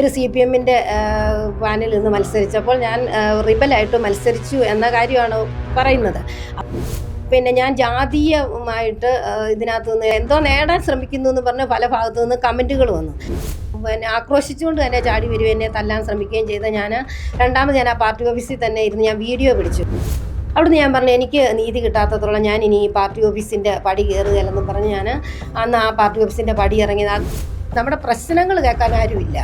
ഒരു C P എമ്മിന്റെ പാനിൽ നിന്ന് മത്സരിച്ചപ്പോൾ ഞാൻ റിബലായിട്ട് മത്സരിച്ചു എന്ന കാര്യമാണ് പറയുന്നത്. പിന്നെ ഞാൻ ജാതീയമായിട്ട് ഇതിനകത്ത് നിന്ന് എന്തോ നേടാൻ ശ്രമിക്കുന്നു എന്ന് പറഞ്ഞ് പല ഭാഗത്തു നിന്ന് കമന്റുകൾ വന്നു. പിന്നെ ആക്രോശിച്ചുകൊണ്ട് തന്നെ ചാടി വരും എന്നെ തല്ലാൻ ശ്രമിക്കുകയും ചെയ്ത ഞാൻ രണ്ടാമത് ഞാൻ ആ പാർട്ടി ഓഫീസിൽ തന്നെ ഇരുന്ന് ഞാൻ വീഡിയോ പിടിച്ചു. അവിടുന്ന് ഞാൻ പറഞ്ഞു എനിക്ക് നീതി കിട്ടാത്തത്തോളം ഞാൻ ഇനി ഈ പാർട്ടി ഓഫീസിന്റെ പടി കയറുകയല്ലെന്നും പറഞ്ഞ് ഞാൻ അന്ന് ആ പാർട്ടി ഓഫീസിന്റെ പടി ഇറങ്ങിയത് നമ്മുടെ പ്രശ്നങ്ങൾ കേൾക്കാൻ ആരുമില്ല.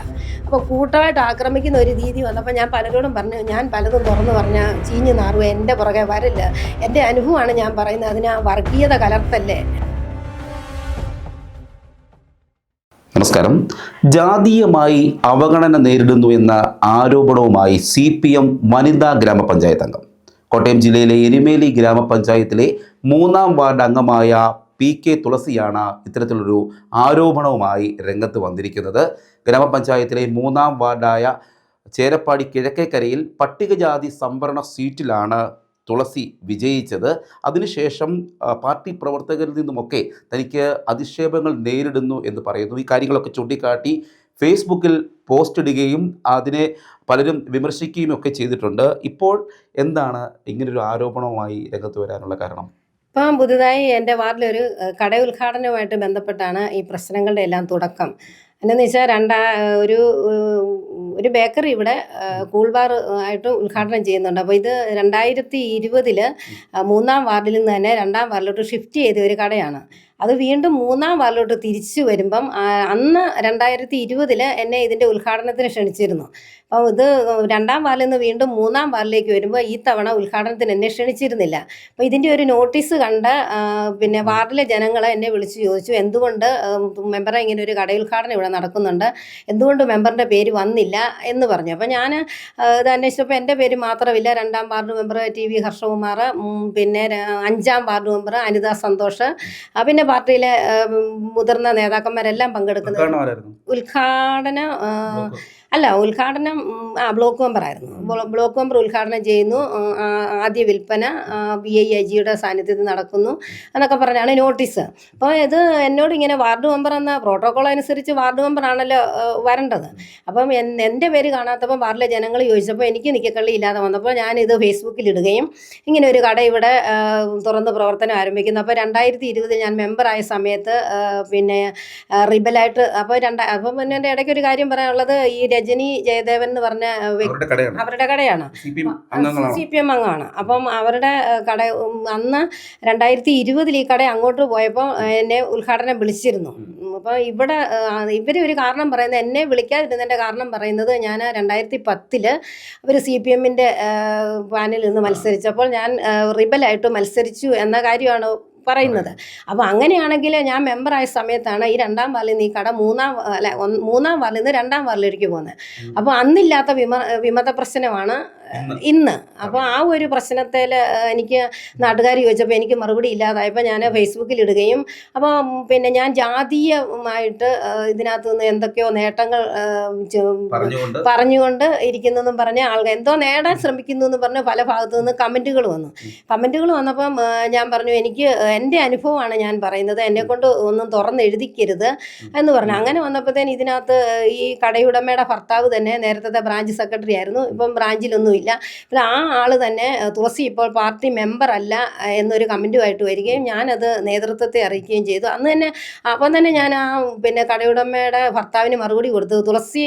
അപ്പോൾ കൂട്ടമായിട്ട് ആക്രമിക്കുന്ന ഒരു രീതി വന്നപ്പോൾ ഞാൻ പലരോടും പറഞ്ഞു ഞാൻ പലതും തുറന്നു പറഞ്ഞാൽ ചീഞ്ഞു നാറുക എന്റെ പുറകെ വരില്ല. എന്റെ അനുഭവമാണ് ഞാൻ പറയുന്നത് അതിന് ആ വർഗീയത കലർത്തല്ലേ? നമസ്കാരം. ജാതീയമായി അവഗണന നേരിടുന്നു എന്ന ആരോപണവുമായി സി പി എം വനിതാ ഗ്രാമപഞ്ചായത്ത് അംഗം. കോട്ടയം ജില്ലയിലെ എരുമേലി ഗ്രാമപഞ്ചായത്തിലെ മൂന്നാം വാർഡ് അംഗമായ പി കെ തുളസിയാണ് ഇത്തരത്തിലൊരു ആരോപണവുമായി രംഗത്ത് വന്നിരിക്കുന്നത്. ഗ്രാമപഞ്ചായത്തിലെ മൂന്നാം വാർഡായ ചേരപ്പാടി കിഴക്കേക്കരയിൽ പട്ടികജാതി സംവരണ സീറ്റിലാണ് തുളസി വിജയിച്ചത്. അതിനുശേഷം പാർട്ടി പ്രവർത്തകരിൽ നിന്നുമൊക്കെ തനിക്ക് അധിക്ഷേപങ്ങൾ നേരിടുന്നു എന്ന് പറയുന്നു. ഈ കാര്യങ്ങളൊക്കെ ചൂണ്ടിക്കാട്ടി ഫേസ്ബുക്കിൽ പോസ്റ്റ് ഇടുകയും അതിനെ പലരും വിമർശിക്കുകയും ഒക്കെ ചെയ്തിട്ടുണ്ട്. ഇപ്പോൾ എന്താണ് ഇങ്ങനൊരു ആരോപണവുമായി രംഗത്ത് വരാനുള്ള കാരണം? ഇപ്പം പുതുതായി എന്റെ വാർഡിലൊരു കട ഉദ്ഘാടനവുമായിട്ട് ബന്ധപ്പെട്ടാണ് ഈ പ്രശ്നങ്ങളുടെ എല്ലാം തുടക്കം. എന്നു വെച്ചാൽ രണ്ടാ ഒരു ഒരു ബേക്കറി ഇവിടെ കൂൾബാർ കൂൾ ബാർ ആയിട്ട് ഉദ്ഘാടനം ചെയ്യുന്നുണ്ട്. അപ്പോൾ ഇത് രണ്ടായിരത്തി ഇരുപതിൽ മൂന്നാം വാർഡിൽ നിന്ന് തന്നെ രണ്ടാം വാർഡിലോട്ട് ഷിഫ്റ്റ് ചെയ്ത ഒരു കടയാണ്. അത് വീണ്ടും മൂന്നാം വാർഡിലോട്ട് തിരിച്ചു വരുമ്പം അന്ന് രണ്ടായിരത്തി ഇരുപതിൽ എന്നെ ഇതിന്റെ ഉദ്ഘാടനത്തിന് ക്ഷണിച്ചിരുന്നു. അപ്പോൾ ഇത് രണ്ടാം വാർഡിൽ നിന്ന് വീണ്ടും മൂന്നാം വാർഡിലേക്ക് വരുമ്പോൾ ഈ തവണ ഉദ്ഘാടനത്തിന് എന്നെ ക്ഷണിച്ചിരുന്നില്ല. അപ്പോൾ ഇതിന്റെ ഒരു നോട്ടീസ് കണ്ട് പിന്നെ വാർഡിലെ ജനങ്ങൾ എന്നെ വിളിച്ചു ചോദിച്ചു എന്തുകൊണ്ട് മെമ്പറെ ഇങ്ങനെ ഒരു കട ഉദ്ഘാടനം ഇവിടെ നടക്കുന്നുണ്ട്? എന്തുകൊണ്ട് മെമ്പറിന്റെ പേര് വന്നില്ല? എന്ന് പറഞ്ഞു. അപ്പോൾ ഞാൻ ഇത് അന്വേഷിച്ചപ്പോൾ എന്റെ പേര് മാത്രമില്ല. രണ്ടാം ward member T V Harshakumar പിന്നെ അഞ്ചാം വാർഡ് മെമ്പർ അനിത സന്തോഷ് ആ, പിന്നെ പാർട്ടിയിലെ മുതിർന്ന നേതാക്കന്മാരെല്ലാം പങ്കെടുക്കുന്നത് ഉദ്ഘാടനം അല്ല ഉദ്ഘാടനം ആ ബ്ലോക്ക് മെമ്പറായിരുന്നു ആയിരുന്നു. ബ്ലോക്ക് മെമ്പർ ഉദ്ഘാടനം ചെയ്യുന്നു. ആദ്യ വിൽപ്പന ബി ഐ ഐ ജിയുടെ സാന്നിധ്യത്തിൽ നടക്കുന്നു എന്നൊക്കെ പറഞ്ഞാണ് നോട്ടീസ്. അപ്പോൾ ഇത് എന്നോട് ഇങ്ങനെ വാർഡ് മെമ്പർ എന്ന പ്രോട്ടോകോൾ അനുസരിച്ച് വാർഡ് മെമ്പറാണല്ലോ ആണല്ലോ വരേണ്ടത്. അപ്പം എൻ- എന്റെ പേര് കാണാത്തപ്പോൾ വാർഡിലെ ജനങ്ങൾ ചോദിച്ചപ്പോൾ എനിക്ക് നിൽക്കക്കള്ളി ഇല്ലാതെ വന്നപ്പോൾ ഞാനിത് ഫേസ്ബുക്കിൽ ഇടുകയും ഇങ്ങനെ ഒരു കട ഇവിടെ തുറന്ന് പ്രവർത്തനം ആരംഭിക്കുന്നു. അപ്പോൾ രണ്ടായിരത്തി ഇരുപതിൽ ഞാൻ മെമ്പറായ സമയത്ത് പിന്നെ റിബലായിട്ട് അപ്പോൾ രണ്ടാ അപ്പം പിന്നെ എന്റെ ഇടയ്ക്ക് ഒരു കാര്യം പറയാനുള്ളത് ഈ രജനി ജയദേവൻ എന്ന് പറഞ്ഞ വ്യക്തി അവരുടെ കടയാണ്. സി പി എം അംഗമാണ്. അപ്പം അവരുടെ കട അന്ന് രണ്ടായിരത്തി ഇരുപതിൽ ഈ കട അങ്ങോട്ട് പോയപ്പോൾ എന്നെ ഉദ്ഘാടനം വിളിച്ചിരുന്നു. അപ്പോൾ ഇവിടെ ഇവർ ഒരു കാരണം പറയുന്നത് എന്നെ വിളിക്കാതിരുന്നതിന്റെ കാരണം പറയുന്നത് ഞാൻ രണ്ടായിരത്തി പത്തിൽ അവർ സി പി എമ്മിന്റെ പാനിൽ നിന്ന് മത്സരിച്ചപ്പോൾ ഞാൻ റിബലായിട്ട് മത്സരിച്ചു എന്ന കാര്യമാണ് പറയുന്നത്. അപ്പോൾ അങ്ങനെയാണെങ്കിൽ ഞാൻ മെമ്പറായ സമയത്താണ് ഈ രണ്ടാം വാർഡിൽ നിന്ന് ഈ കട മൂന്നാം അല്ല മൂന്നാം വാർഡിൽ നിന്ന് രണ്ടാം വാർഡിലേക്ക് പോകുന്നത്. അപ്പോൾ അന്നില്ലാത്ത വിമ വിമത പ്രശ്നമാണ് ഇന്ന്. അപ്പോൾ ആ ഒരു പ്രശ്നത്തിൽ എനിക്ക് നാട്ടുകാർ ചോദിച്ചപ്പോൾ എനിക്ക് മറുപടി ഇല്ലാതായപ്പോൾ ഞാൻ ഫേസ്ബുക്കിൽ ഇടുകയും അപ്പോൾ പിന്നെ ഞാൻ ജാതീയമായിട്ട് ഇതിനകത്ത് നിന്ന് എന്തൊക്കെയോ നേട്ടങ്ങൾ പറഞ്ഞുകൊണ്ട്. ഇരിക്കുന്നതെന്നും പറഞ്ഞ ആൾക്കാർ എന്തോ നേടാൻ ശ്രമിക്കുന്നു എന്ന് പറഞ്ഞ് പല ഭാഗത്തു നിന്ന് കമന്റുകൾ വന്നു. കമന്റുകൾ വന്നപ്പം ഞാൻ പറഞ്ഞു എനിക്ക് എന്റെ അനുഭവമാണ് ഞാൻ പറയുന്നത്. എന്നെ കൊണ്ട് ഒന്നും തുറന്ന് എഴുതിക്കരുത്. എന്ന് പറഞ്ഞു. അങ്ങനെ വന്നപ്പോഴത്തേന് ഇതിനകത്ത് ഈ കടയുടമയുടെ ഭർത്താവ് തന്നെ നേരത്തെ ബ്രാഞ്ച് സെക്രട്ടറി ആയിരുന്നു. ഇപ്പം ബ്രാഞ്ചിലൊന്നുമില്ല അപ്പോൾ ആ ആൾ തന്നെ തുളസി ഇപ്പോൾ പാർട്ടി ആ, എന്നൊരു കമന്റുമായിട്ട് വരികയും ഞാനത് നേതൃത്വത്തെ അറിയിക്കുകയും ചെയ്തു. അന്ന് തന്നെ അപ്പം തന്നെ ഞാൻ ആ പിന്നെ കടയുടമയുടെ ഭർത്താവിന് മറുപടി കൊടുത്തു. തുളസി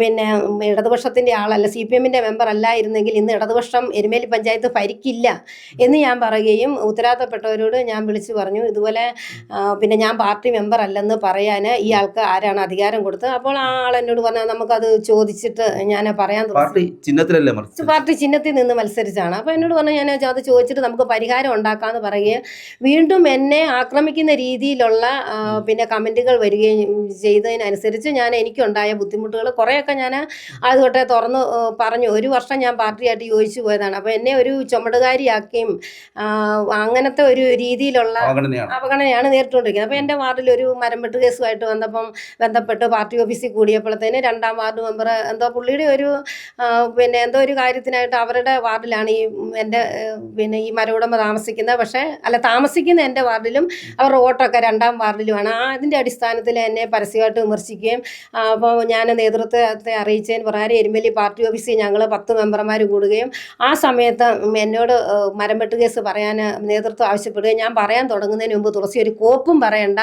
പിന്നെ ഇടതുപക്ഷത്തിന്റെ ആളല്ല സി പി എമ്മിന്റെ മെമ്പർ അല്ലായിരുന്നെങ്കിൽ ഇന്ന് ഇടതുപക്ഷം എരുമേലി പഞ്ചായത്ത് ഭരിക്കില്ല എന്ന് ഞാൻ പറയുകയും ഉത്തരവാദിത്തപ്പെട്ടവരോട് ഞാൻ വിളിച്ചു പറഞ്ഞു. ഇതുപോലെ പിന്നെ ഞാൻ പാർട്ടി മെമ്പർ അല്ലെന്ന് പറയാൻ ഈ ആൾക്ക് ആരാണ് അധികാരം കൊടുത്തത്? അപ്പോൾ ആ ആൾ എന്നോട് പറഞ്ഞാൽ നമുക്കത് ചോദിച്ചിട്ട് ഞാൻ പറയാൻ തുടങ്ങി ചിഹ്നത്തിലല്ലേ? പാർട്ടി ചിഹ്നത്തിൽ നിന്ന് മത്സരിച്ചാണ്. അപ്പോൾ എന്നോട് പറഞ്ഞു ഞാൻ അത് ചോദിച്ചിട്ട് നമുക്ക് പരിഹാരം ഉണ്ടാക്കാമെന്ന് പറയുകയും വീണ്ടും എന്നെ ആക്രമിക്കുന്ന രീതിയിലുള്ള പിന്നെ കമന്റുകൾ വരികയും ചെയ്തതിനനുസരിച്ച് ഞാൻ എനിക്കുണ്ടായ ബുദ്ധിമുട്ടുകൾ കുറേയൊക്കെ ഞാൻ അത് തൊട്ടേ തുറന്ന് പറഞ്ഞു. ഒരു വർഷം ഞാൻ പാർട്ടിയായിട്ട് യോജിച്ചു പോയതാണ്. അപ്പോൾ എന്നെ ഒരു ചുമടുകാരിയാക്കിയും അങ്ങനത്തെ ഒരു രീതിയിലുള്ള അവഗണനയാണ്. നേരിട്ടുകൊണ്ടിരിക്കുന്നത്. അപ്പോൾ എന്റെ വാർഡിൽ ഒരു മരംവെട്ട് കേസുമായിട്ട് വന്നപ്പം ബന്ധപ്പെട്ട് പാർട്ടി ഓഫീസിൽ കൂടിയപ്പോഴത്തേന് രണ്ടാം വാർഡ് മെമ്പർ എന്തോ പുള്ളിയുടെ ഒരു പിന്നെ എന്തോ ഒരു ഒരു കാര്യത്തിനായിട്ട് അവരുടെ വാർഡിലാണ് ഈ എന്റെ പിന്നെ ഈ മരവുടമ താമസിക്കുന്നത്. പക്ഷേ അല്ല താമസിക്കുന്ന എന്റെ വാർഡിലും അവരുടെ വോട്ടൊക്കെ രണ്ടാം വാർഡിലുമാണ്. ആ അതിന്റെ അടിസ്ഥാനത്തിൽ എന്നെ പരസ്യമായിട്ട് വിമർശിക്കുകയും അപ്പോൾ ഞാൻ നേതൃത്വത്തെ അറിയിച്ചതിന് പ്രകാരം എരുമലി പാർട്ടി ഓഫീസിൽ ഞങ്ങൾ പത്ത് മെമ്പർമാർ കൂടുകയും ആ സമയത്ത് എന്നോട് ഏഹ്, മരം വെട്ട് കേസ് പറയാൻ നേതൃത്വം ആവശ്യപ്പെടുകയും ഞാൻ പറയാൻ തുടങ്ങുന്നതിന് മുമ്പ് തുളസി ഒരു കോപ്പും പറയണ്ട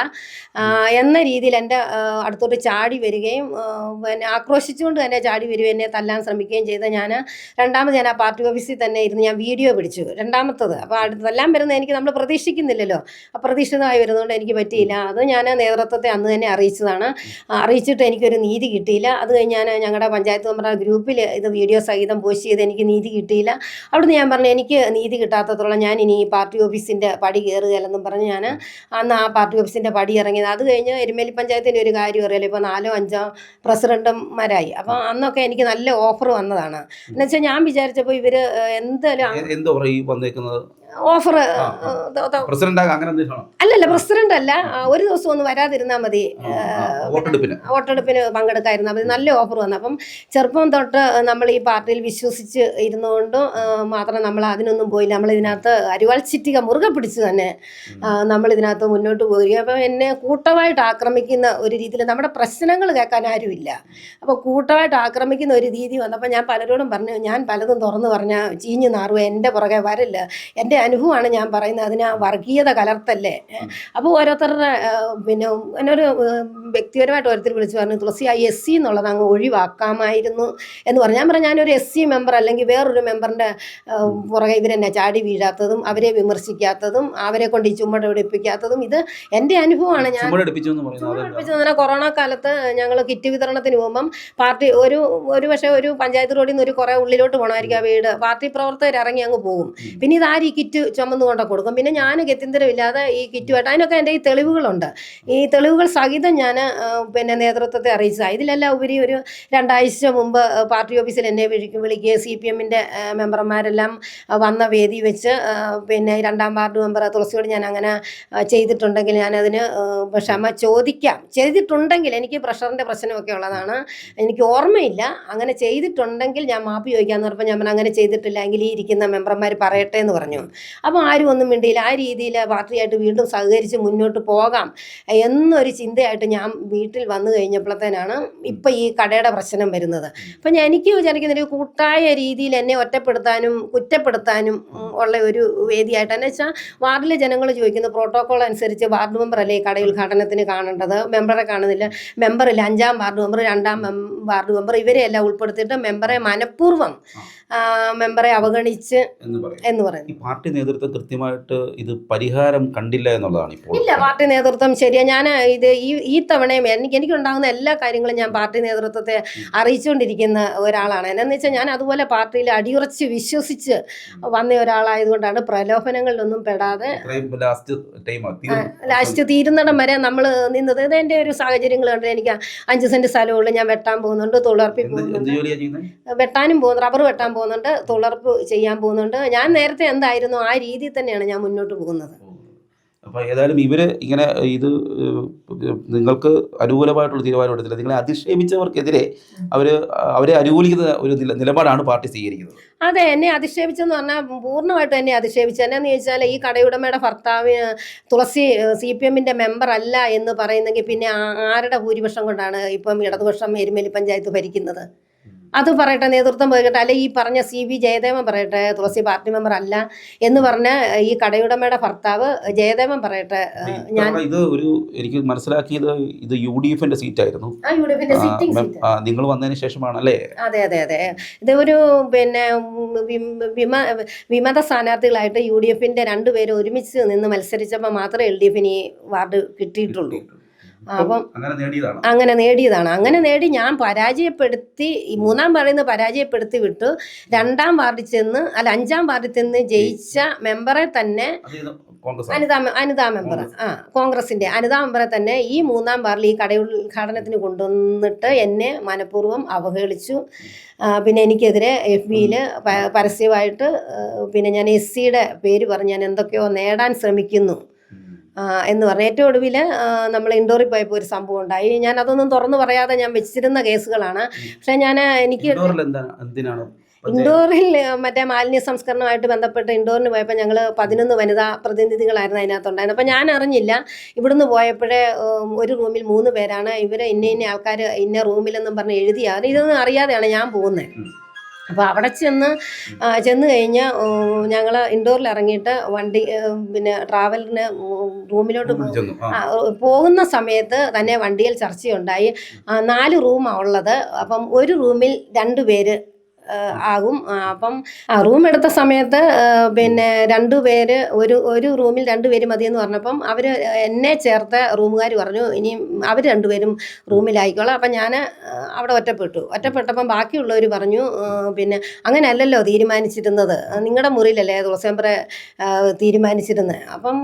എന്ന രീതിയിൽ എന്റെ അടുത്തോട്ട് ചാടി വരികയും പിന്നെ ആക്രോശിച്ചുകൊണ്ട് തന്നെ ചാടി വരികയും എന്നെ തല്ലാൻ ശ്രമിക്കുകയും ചെയ്ത ഞാൻ രണ്ടാമത് ഞാൻ ആ പാർട്ടി ഓഫീസിൽ തന്നെ ഇരുന്ന് ഞാൻ വീഡിയോ പിടിച്ചു. രണ്ടാമത്തത്. അപ്പോൾ അടുത്തെല്ലാം വരുന്നത് എനിക്ക് നമ്മൾ പ്രതീക്ഷിക്കുന്നില്ലല്ലോ. അപ്രതീക്ഷിതമായി വരുന്നതുകൊണ്ട് എനിക്ക് പറ്റിയില്ല. അത് ഞാൻ നേതൃത്വത്തെ അന്ന് തന്നെ അറിയിച്ചതാണ്. അറിയിച്ചിട്ട് എനിക്കൊരു നീതി കിട്ടിയില്ല. അത് കഴിഞ്ഞ് ഞാൻ ഞങ്ങളുടെ പഞ്ചായത്ത് മെമ്പറുടെ ഗ്രൂപ്പിൽ ഇത് വീഡിയോ സഹിതം പോസ്റ്റ് ചെയ്ത് എനിക്ക് നീതി കിട്ടിയില്ല. അവിടുന്ന് ഞാൻ പറഞ്ഞു എനിക്ക് നീതി കിട്ടാത്തത്തോളം ഞാൻ ഇനി ഈ പാർട്ടി ഓഫീസിന്റെ പടി കയറുകയല്ലെന്നും പറഞ്ഞ് ഞാൻ അന്ന് ആ പാർട്ടി ഓഫീസിന്റെ പടി ഇറങ്ങിയത്. അത് കഴിഞ്ഞ് എരുമേലി പഞ്ചായത്തിന്റെ ഒരു കാര്യം അറിയാലോ. ഇപ്പോൾ നാലോ അഞ്ചോ പ്രസിഡന്റുമാരായി. അപ്പോൾ അന്നൊക്കെ എനിക്ക് നല്ല ഓഫർ വന്നതാണ്. എന്നുവെച്ചാൽ ഞാൻ വിചാരിച്ചപ്പോൾ ഇവർ എന്തായാലും എന്തോ പറയും വന്നേക്കുന്നത്? ഓഫർ അല്ലല്ല പ്രസിഡന്റ് അല്ല. ഒരു ദിവസം ഒന്ന് വരാതിരുന്നാൽ മതി. വോട്ടെടുപ്പിന്. പങ്കെടുക്കാതിരുന്നാൽ മതി. നല്ല ഓഫർ വന്നു. അപ്പം ചെറുപ്പം തൊട്ട് നമ്മൾ ഈ പാർട്ടിയിൽ വിശ്വസിച്ച് ഇരുന്നുകൊണ്ട് മാത്രം നമ്മൾ അതിനൊന്നും പോയില്ല. നമ്മൾ ഇതിനകത്ത് അരിവാൾ ചിറ്റിക മുറുകെ പിടിച്ച് തന്നെ നമ്മൾ ഇതിനകത്ത് മുന്നോട്ട് പോയി അപ്പം എന്നെ കൂട്ടമായിട്ട് ആക്രമിക്കുന്ന ഒരു രീതിയിൽ നമ്മുടെ പ്രശ്നങ്ങൾ കേൾക്കാൻ ആരുമില്ല. അപ്പോൾ കൂട്ടമായിട്ട് ആക്രമിക്കുന്ന ഒരു രീതി വന്നപ്പോൾ ഞാൻ പലരോടും പറഞ്ഞു ഞാൻ പലതും തുറന്നു പറഞ്ഞാൽ ചീഞ്ഞു നാറുക എന്റെ പുറകെ വരല്ല എന്റെ അനുഭവമാണ് ഞാൻ പറയുന്നത്. അതിന് ആ വർഗീയത കലർത്തല്ലേ? അപ്പോൾ ഓരോരുത്തരുടെ പിന്നെ എന്നൊരു വ്യക്തിപരമായിട്ട് ഓരോരുത്തർ വിളിച്ച് പറഞ്ഞു തുളസി ആ എസ് സി എന്നുള്ളത് അങ്ങ് ഒഴിവാക്കാമായിരുന്നു. എന്ന് പറഞ്ഞു. ഞാൻ പറഞ്ഞു ഞാനൊരു എസ് സി മെമ്പർ അല്ലെങ്കിൽ വേറൊരു മെമ്പറിന്റെ പുറകെ ഇവരെന്നെ ചാടി വീഴാത്തതും അവരെ വിമർശിക്കാത്തതും അവരെ കൊണ്ട് ഈ ചുമട് പിടിപ്പിക്കാത്തതും ഇത് എന്റെ അനുഭവമാണ്. ഞാൻ തന്നെ കൊറോണ കാലത്ത് ഞങ്ങൾ കിറ്റ് വിതരണത്തിന് പോകുമ്പം പാർട്ടി ഒരു ഒരു പക്ഷേ ഒരു പഞ്ചായത്ത് റോഡിൽ നിന്ന് ഒരു കുറേ ഉള്ളിലോട്ട് പോകണമായിരിക്കും ആ വീട്. പാർട്ടി പ്രവർത്തകർ ഇറങ്ങി അങ്ങ് പോകും. പിന്നെ ഇതാര് ഈ കിറ്റ് ചുമന്ന് കൊണ്ട കൊടുക്കും. പിന്നെ ഞാൻ ഗത്യന്തരമില്ലാതെ ഈ കിറ്റുമായിട്ട് അതിനൊക്കെ എന്റെ ഈ തെളിവുകളുണ്ട്. ഈ തെളിവുകൾ സഹിതം ഞാൻ പിന്നെ നേതൃത്വത്തെ അറിയിച്ചതാണ് ഇതിലെല്ലാം ഉപരി ഒരു രണ്ടാഴ്ച മുമ്പ് പാർട്ടി ഓഫീസിൽ എന്നെ വിളിക്കും വിളിക്കുകയും സി പി എമ്മിന്റെ മെമ്പർമാരെല്ലാം വന്ന വേദി വെച്ച് പിന്നെ രണ്ടാം വാർഡ് മെമ്പർ തുളസിയോട് ഞാൻ അങ്ങനെ ചെയ്തിട്ടുണ്ടെങ്കിൽ ഞാനതിന് ക്ഷമ ചോദിക്കാം. ചെയ്തിട്ടുണ്ടെങ്കിൽ എനിക്ക് പ്രഷറിന്റെ പ്രശ്നമൊക്കെ ഉള്ളതാണ്. എനിക്ക് ഓർമ്മയില്ല. അങ്ങനെ ചെയ്തിട്ടുണ്ടെങ്കിൽ ഞാൻ മാപ്പ് ചോദിക്കാമെന്ന് പറഞ്ഞപ്പോൾ ഞാൻ അങ്ങനെ ചെയ്തിട്ടില്ല. എങ്കിൽ ഈ ഇരിക്കുന്ന മെമ്പർമാർ പറയട്ടെ എന്ന് പറഞ്ഞു. അപ്പോൾ ആരും ഒന്നും മിണ്ടിയില്ല. ആ രീതിയിൽ പാർട്ടിയായിട്ട് വീണ്ടും സഹകരിച്ച് മുന്നോട്ട് പോകാം എന്നൊരു ചിന്തയായിട്ട് ഞാൻ വീട്ടിൽ വന്നു കഴിഞ്ഞപ്പോഴത്തേനാണ് ഇപ്പം ഈ കടയുടെ പ്രശ്നം വരുന്നത്. അപ്പം ഞാൻ എനിക്ക് വിചാരിക്കുന്ന ഒരു കൂട്ടായ രീതിയിൽ എന്നെ ഒറ്റപ്പെടുത്താനും കുറ്റപ്പെടുത്താനും ഉള്ള ഒരു വേദിയായിട്ട് എന്ന് വെച്ചാൽ വാർഡിലെ ജനങ്ങൾ ചോദിക്കുന്ന പ്രോട്ടോകോൾ അനുസരിച്ച് വാർഡ് മെമ്പർ അല്ലേ കട ഉദ്ഘാടനത്തിന് കാണേണ്ടത്? മെമ്പറെ കാണുന്നില്ല. മെമ്പറില്ല അഞ്ചാം വാർഡ് മെമ്പർ രണ്ടാം വാർഡ് മെമ്പർ ഇവരെയെല്ലാം ഉൾപ്പെടുത്തിയിട്ട് മെമ്പറെ മനഃപൂർവം മെമ്പറെ അവഗണിച്ച് എന്ന് പറയുന്നത് പാർട്ടി നേതൃത്വം കൃത്യമായിട്ട് ഇത് പരിഹാരം കണ്ടില്ല എന്നുള്ളതാണ് ഇപ്പോൾ ഇല്ല പാർട്ടി നേതൃത്വം ശരിയാ. ഞാൻ ഇത് ഈ ഈ തവണയും എനിക്ക് എനിക്കുണ്ടാകുന്ന എല്ലാ കാര്യങ്ങളും ഞാൻ പാർട്ടി നേതൃത്വത്തെ അറിയിച്ചുകൊണ്ടിരിക്കുന്ന ഒരാളാണ്. എന്നു വെച്ചാൽ ഞാൻ അതുപോലെ പാർട്ടിയിൽ അടിയുറച്ച് വിശ്വസിച്ച് വന്ന ഒരാളായതുകൊണ്ടാണ് പ്രലോഭനങ്ങളിലൊന്നും പെടാതെ ലാസ്റ്റ് തീരുന്നിടം വരെ നമ്മൾ നിന്നത്. ഇത് എന്റെ ഒരു സാഹചര്യങ്ങൾ കണ്ട് എനിക്ക് അഞ്ച് സെന്റ് സ്ഥലമുള്ളൂ ഞാൻ വെട്ടാൻ പോകുന്നുണ്ട് തൊഴിലുറപ്പിൽ പോകുന്നുണ്ട്. വെട്ടാനും പോകുന്നു റബ്ബർ വെട്ടാൻ പോകുന്നുണ്ട് തുളർപ്പ് ചെയ്യാൻ പോകുന്നുണ്ട്. ഞാൻ നേരത്തെ എന്തായിരുന്നു ആ രീതിയിൽ തന്നെയാണ് ഞാൻ മുന്നോട്ട് പോകുന്നത്. അപ്പോൾ ഏതായാലും ഇവർ ഇങ്ങനെ ഇത് നിങ്ങൾക്ക് അനുകൂലമായിട്ടുള്ള തീരുമാനം എടുത്തില്ല. നിങ്ങളെ അധിക്ഷേപിച്ചവർക്കെതിരെ അവർ അവരെ അനുകൂലിക്കുന്ന ഒരു നിലപാടാണ് പാർട്ടി സ്വീകരിക്കുന്നത്. അതെ എന്നെ അധിക്ഷേപിച്ചെന്ന് പറഞ്ഞാൽ പൂർണമായിട്ടും എന്നെ അധിക്ഷേപിച്ചു. എന്നാന്ന് ചോദിച്ചാൽ ഈ കടയുടമയുടെ ഭർത്താവ് തുളസി സി പി എമ്മിന്റെ മെമ്പർ അല്ല എന്ന് പറയുന്നെങ്കിൽ പിന്നെ ആരുടെ ഭൂരിപക്ഷം കൊണ്ടാണ് ഇപ്പം ഇടതുപക്ഷം എരുമേലി പഞ്ചായത്ത് ഭരിക്കുന്നത്? അത് പറയട്ടെ നേതൃത്വം പറയട്ടെ അല്ലെ ഈ പറഞ്ഞ സി വി ജയദേവൻ പറയട്ടെ തുളസി പാർട്ടി മെമ്പർ അല്ല എന്ന് പറഞ്ഞ ഈ കടയുടമയുടെ ഭർത്താവ് ജയദേവൻ പറയട്ടെ ഞാൻ ഇത് ഒരു എനിക്ക് മനസ്സിലാക്കിയത് ഇത് യു ഡി എഫിന്റെ സീറ്റ് ആയിരുന്നു നിങ്ങൾ വന്നതിന് ശേഷമാണ് അല്ലേ അതെ അതെ അതെ. ഇത് ഒരു പിന്നെ വിമ വിമത സ്ഥാനാർത്ഥികളായിട്ട് യു ഡി എഫിന്റെ രണ്ടുപേരും ഒരുമിച്ച് നിന്ന് മത്സരിച്ചപ്പോൾ മാത്രമേ എൽ ഡി എഫിന് ഈ വാർഡ് കിട്ടിയിട്ടുള്ളൂ. അപ്പം അങ്ങനെ നേടിയതാണ്. അങ്ങനെ നേടി ഞാൻ പരാജയപ്പെടുത്തി മൂന്നാം വാർഡിൽ നിന്ന് പരാജയപ്പെടുത്തി വിട്ടു. രണ്ടാം വാർഡിൽ ചെന്ന് അല്ല അഞ്ചാം വാർഡിൽ ചെന്ന് ജയിച്ച മെമ്പറെ തന്നെ. അനിതാ അനിതാ മെമ്പർ ആ കോൺഗ്രസിന്റെ അനിതാ മെമ്പറെ തന്നെ ഈ മൂന്നാം വാർഡിൽ ഈ കട ഉദ്ഘാടനത്തിന് കൊണ്ടുവന്നിട്ട് എന്നെ മനഃപൂർവം അവഹേളിച്ചു. പിന്നെ എനിക്കെതിരെ എഫ് ബിയിൽ പരസ്യമായിട്ട് പിന്നെ ഞാൻ എസ് സിയുടെ പേര് പറഞ്ഞ് ഞാൻ എന്തൊക്കെയോ നേടാൻ ശ്രമിക്കുന്നു. എന്ന് പറഞ്ഞ ഏറ്റവും ഒടുവിൽ നമ്മൾ ഇൻഡോറിൽ പോയപ്പോൾ ഒരു സംഭവം ഉണ്ടായി. ഞാൻ അതൊന്നും തുറന്നു പറയാതെ ഞാൻ വെച്ചിരുന്ന കേസുകളാണ്. പക്ഷെ ഞാൻ എനിക്ക് ഇൻഡോറിൽ മറ്റേ മാലിന്യ സംസ്കരണമായിട്ട് ബന്ധപ്പെട്ട് ഇൻഡോറിന് പോയപ്പോൾ ഞങ്ങൾ പതിനൊന്ന് വനിതാ പ്രതിനിധികളായിരുന്നു അതിനകത്തുണ്ടായിരുന്നത്. അപ്പോൾ ഞാൻ അറിഞ്ഞില്ല. ഇവിടുന്ന് പോയപ്പോഴേ ഒരു റൂമിൽ മൂന്ന് പേരാണ്. ഇവർ ഇന്ന ഇന്ന ആൾക്കാർ ഇന്ന റൂമിലെന്നും പറഞ്ഞ് എഴുതിയാണ് ഇതൊന്നും അറിയാതെയാണ് ഞാൻ പോകുന്നത്. അപ്പോൾ അവിടെ ചെന്ന് ചെന്ന് കഴിഞ്ഞ് ഞങ്ങൾ ഇൻഡോറിൽ ഇറങ്ങിയിട്ട് വണ്ടി പിന്നെ ട്രാവലിന് റൂമിലോട്ട് പോകുന്ന സമയത്ത് തന്നെ വണ്ടിയിൽ ചർച്ചയുണ്ടായി. നാല് റൂമാണ് ഉള്ളത്. അപ്പം ഒരു റൂമിൽ രണ്ട് പേര് ആകും. അപ്പം റൂം എടുത്ത സമയത്ത് പിന്നെ രണ്ടു പേര് ഒരു ഒരു റൂമിൽ രണ്ടുപേര് മതി മതിയെന്ന് പറഞ്ഞപ്പം അവർ എന്നെ ചേർത്ത റൂമുകാർ പറഞ്ഞു ഇനി അവർ രണ്ടുപേരും റൂമിലായിക്കോളാം. അപ്പം ഞാൻ അവിടെ ഒറ്റപ്പെട്ടു. ഒറ്റപ്പെട്ടപ്പം ബാക്കിയുള്ളവർ പറഞ്ഞു പിന്നെ അങ്ങനെയല്ലല്ലോ തീരുമാനിച്ചിരുന്നത്. നിങ്ങളുടെ മുറിയിലല്ലേ തുളസേമ്പറെ തീരുമാനിച്ചിരുന്നത് അപ്പം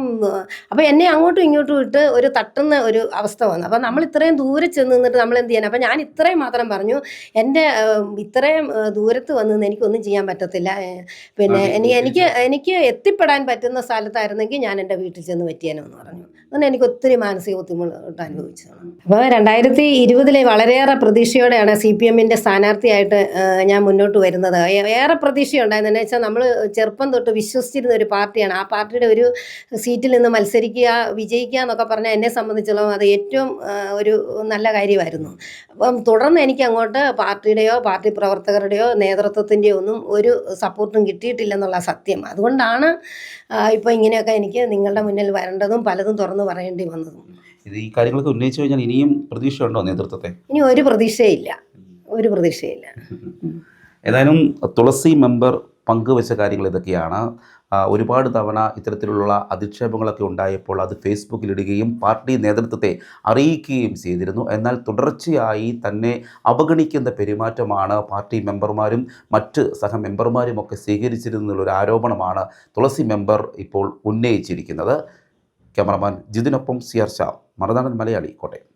അപ്പം എന്നെ അങ്ങോട്ടും ഇങ്ങോട്ടും ഇട്ട് ഒരു തട്ടുന്ന ഒരു അവസ്ഥ വന്നു. അപ്പം നമ്മൾ ഇത്രയും ദൂരെ ചെന്ന് നിന്നിട്ട് നമ്മൾ എന്ത് ചെയ്യാൻ? അപ്പം ഞാൻ ഇത്രയും മാത്രം പറഞ്ഞു എന്റെ ഇത്രയും ഏഹ്, ദൂരത്ത് വന്ന് എനിക്കൊന്നും ചെയ്യാൻ പറ്റത്തില്ല. പിന്നെ എനിക്ക് എനിക്ക് എനിക്ക് എത്തിപ്പെടാൻ പറ്റുന്ന സ്ഥലത്തായിരുന്നെങ്കിൽ ഞാൻ എന്റെ വീട്ടിൽ ചെന്ന് പറ്റിയാനോ എന്ന് പറഞ്ഞു. അങ്ങനെ എനിക്ക് ഒത്തിരി മാനസിക ബുദ്ധിമുട്ട് അനുഭവിച്ചതാണ്. അപ്പോൾ രണ്ടായിരത്തി ഇരുപതിലെ വളരെയേറെ പ്രതീക്ഷയോടെയാണ് സി പി എമ്മിന്റെ സ്ഥാനാർത്ഥിയായിട്ട് ഞാൻ മുന്നോട്ട് വരുന്നത്. ഏറെ പ്രതീക്ഷയുണ്ടായിരുന്നു. എന്ന് വെച്ചാൽ നമ്മൾ ചെറുപ്പം തൊട്ട് വിശ്വസിച്ചിരുന്ന ഒരു പാർട്ടിയാണ്. ആ പാർട്ടിയുടെ ഒരു സീറ്റിൽ നിന്ന് മത്സരിക്കുക വിജയിക്കുക എന്നൊക്കെ പറഞ്ഞാൽ എന്നെ സംബന്ധിച്ചിടത്തോളം അത് ഏറ്റവും ഒരു നല്ല കാര്യമായിരുന്നു. അപ്പം തുടർന്ന് എനിക്ക് അങ്ങോട്ട് പാർട്ടിയുടെയോ പാർട്ടി പ്രവർത്തകരുടെയോ നേതൃത്വത്തിന്റെയോ ഒന്നും ഒരു സപ്പോർട്ടും കിട്ടിയിട്ടില്ലെന്നുള്ള സത്യം. അതുകൊണ്ടാണ് ഇപ്പോൾ ഇങ്ങനെയൊക്കെ എനിക്ക് നിങ്ങളുടെ മുന്നിൽ വരേണ്ടതും പലതും തുറന്നു പറയേണ്ടി വന്നതും. ഇത് ഈ കാര്യങ്ങളൊക്കെ ഉന്നയിച്ചു കഴിഞ്ഞാൽ ഇനിയും പ്രതീക്ഷയുണ്ടോ നേതൃത്വത്തെ? ഇനി ഒരു പ്രതീക്ഷയില്ല. ഒരു പ്രതീക്ഷയില്ല. ഏതായാലും തുളസി മെമ്പർ പങ്കുവച്ച കാര്യങ്ങൾ ഇതൊക്കെയാണ്. ഒരുപാട് തവണ ഇത്തരത്തിലുള്ള അധിക്ഷേപങ്ങളൊക്കെ ഉണ്ടായപ്പോൾ അത് ഫേസ്ബുക്കിലിടുകയും പാർട്ടി നേതൃത്വത്തെ അറിയിക്കുകയും ചെയ്തിരുന്നു. എന്നാൽ തുടർച്ചയായി തന്നെ അവഗണിക്കുന്ന പെരുമാറ്റമാണ് പാർട്ടി മെമ്പർമാരും മറ്റ് സഹമെമ്പർമാരും ഒക്കെ സ്വീകരിച്ചിരുന്നുള്ളൊരു ആരോപണമാണ് തുളസി മെമ്പർ ഇപ്പോൾ ഉന്നയിച്ചിരിക്കുന്നത്. ക്യാമറമാൻ ജിതിനൊപ്പം സി ആർ ഷാ മറുനാടൻ മലയാളി കോട്ടയം.